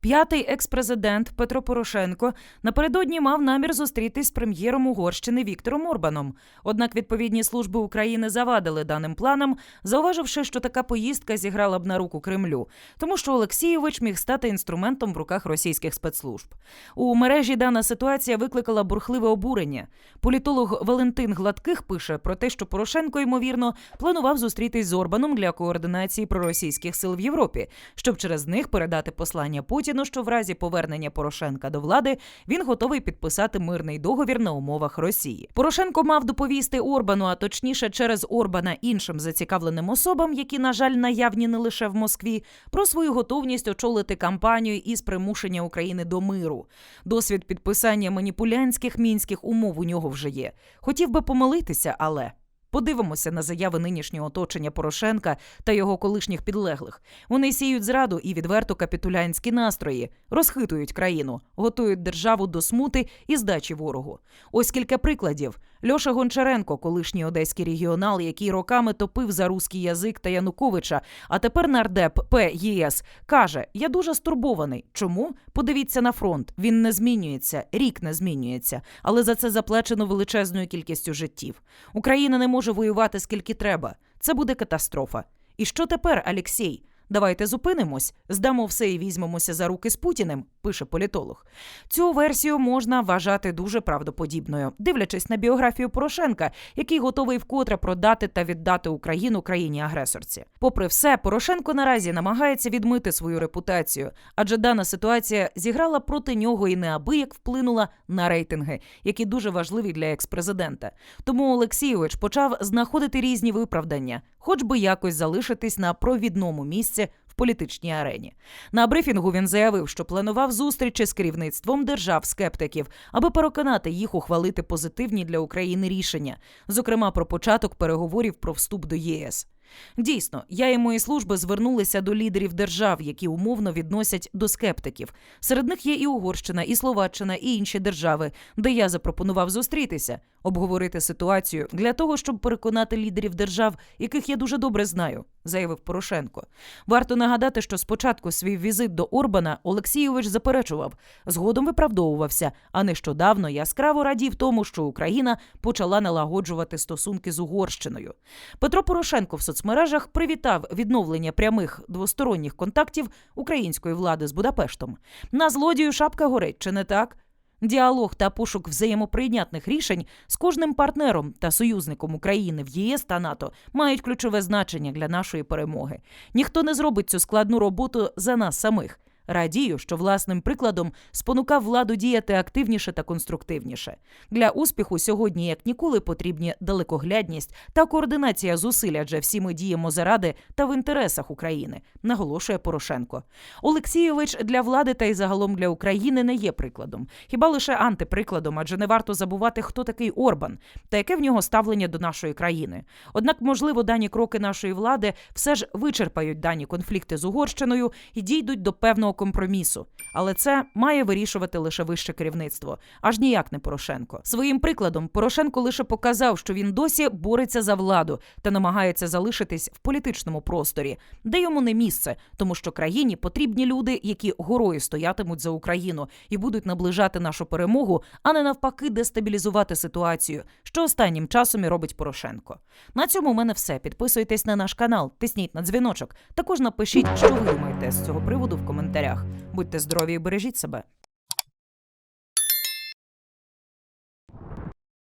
П'ятий екс-президент Петро Порошенко напередодні мав намір зустрітись з прем'єром Угорщини Віктором Орбаном. Однак відповідні служби України завадили даним планам, зауваживши, що така поїздка зіграла б на руку Кремлю, тому що Олексійович міг стати інструментом в руках російських спецслужб. У мережі дана ситуація викликала бурхливе обурення. Політолог Валентин Гладких пише про те, що Порошенко ймовірно планував зустрітись з Орбаном для координації проросійських сил в Європі, щоб через них передати послання Путіну, що в разі повернення Порошенка до влади він готовий підписати мирний договір на умовах Росії. Порошенко мав доповісти Орбану, а точніше через Орбана іншим зацікавленим особам, які, на жаль, наявні не лише в Москві, про свою готовність очолити кампанію із примушення України до миру. Досвід підписання маніпулянських мінських умов у нього вже є. Хотів би помилитися, але. Подивимося на заяви нинішнього оточення Порошенка та його колишніх підлеглих. Вони сіють зраду і відверто капітулянські настрої, розхитують країну, готують державу до смути і здачі ворогу. Ось кілька прикладів. Льоша Гончаренко, колишній одеський регіонал, який роками топив за руський язик та Януковича, а тепер нардеп П ЄС, каже: Я дуже стурбований. Чому? Подивіться на фронт. Він не змінюється, рік не змінюється, але за це заплачено величезною кількістю життів. Україна не може воювати скільки треба. Це буде катастрофа. І що тепер, Алексій? Давайте зупинимось, здамо все і візьмемося за руки з Путіним, пише політолог. Цю версію можна вважати дуже правдоподібною, дивлячись на біографію Порошенка, який готовий вкотре продати та віддати Україну країні-агресорці. Попри все, Порошенко наразі намагається відмити свою репутацію, адже дана ситуація зіграла проти нього і неабияк вплинула на рейтинги, які дуже важливі для експрезидента. Тому Олексійович почав знаходити різні виправдання, хоч би якось залишитись на провідному місці в політичній арені. На брифінгу він заявив, що планував зустрічі з керівництвом держав-скептиків, аби переконати їх ухвалити позитивні для України рішення, зокрема про початок переговорів про вступ до ЄС. Дійсно, я і мої служби звернулися до лідерів держав, які умовно відносять до скептиків. Серед них є і Угорщина, і Словаччина, і інші держави, де я запропонував зустрітися, обговорити ситуацію для того, щоб переконати лідерів держав, яких я дуже добре знаю, заявив Порошенко. Варто нагадати, що спочатку свій візит до Орбана Олексійович заперечував, згодом виправдовувався. А нещодавно яскраво радів тому, що Україна почала налагоджувати стосунки з Угорщиною. Петро Порошенко в соцмережах привітав відновлення прямих двосторонніх контактів української влади з Будапештом. На злодію шапка горить, чи не так? Діалог та пошук взаємоприйнятних рішень з кожним партнером та союзником України в ЄС та НАТО мають ключове значення для нашої перемоги. Ніхто не зробить цю складну роботу за нас самих. Радію, що власним прикладом спонукав владу діяти активніше та конструктивніше. Для успіху сьогодні, як ніколи, потрібні далекоглядність та координація зусиль, адже всі ми діємо заради та в інтересах України, наголошує Порошенко. Олексійович для влади та й загалом для України не є прикладом, хіба лише антиприкладом, адже не варто забувати, хто такий Орбан та яке в нього ставлення до нашої країни. Однак, можливо, дані кроки нашої влади все ж вичерпають дані конфлікти з Угорщиною і дійдуть до певного компромісу. Але це має вирішувати лише вище керівництво, аж ніяк не Порошенко. Своїм прикладом Порошенко лише показав, що він досі бореться за владу та намагається залишитись в політичному просторі, де йому не місце, тому що країні потрібні люди, які горою стоятимуть за Україну і будуть наближати нашу перемогу, а не навпаки дестабілізувати ситуацію, що останнім часом і робить Порошенко. На цьому у мене все. Підписуйтесь на наш канал, тисніть на дзвіночок. Також напишіть, що ви думаєте з цього приводу в коментарях. Будьте здорові і бережіть себе.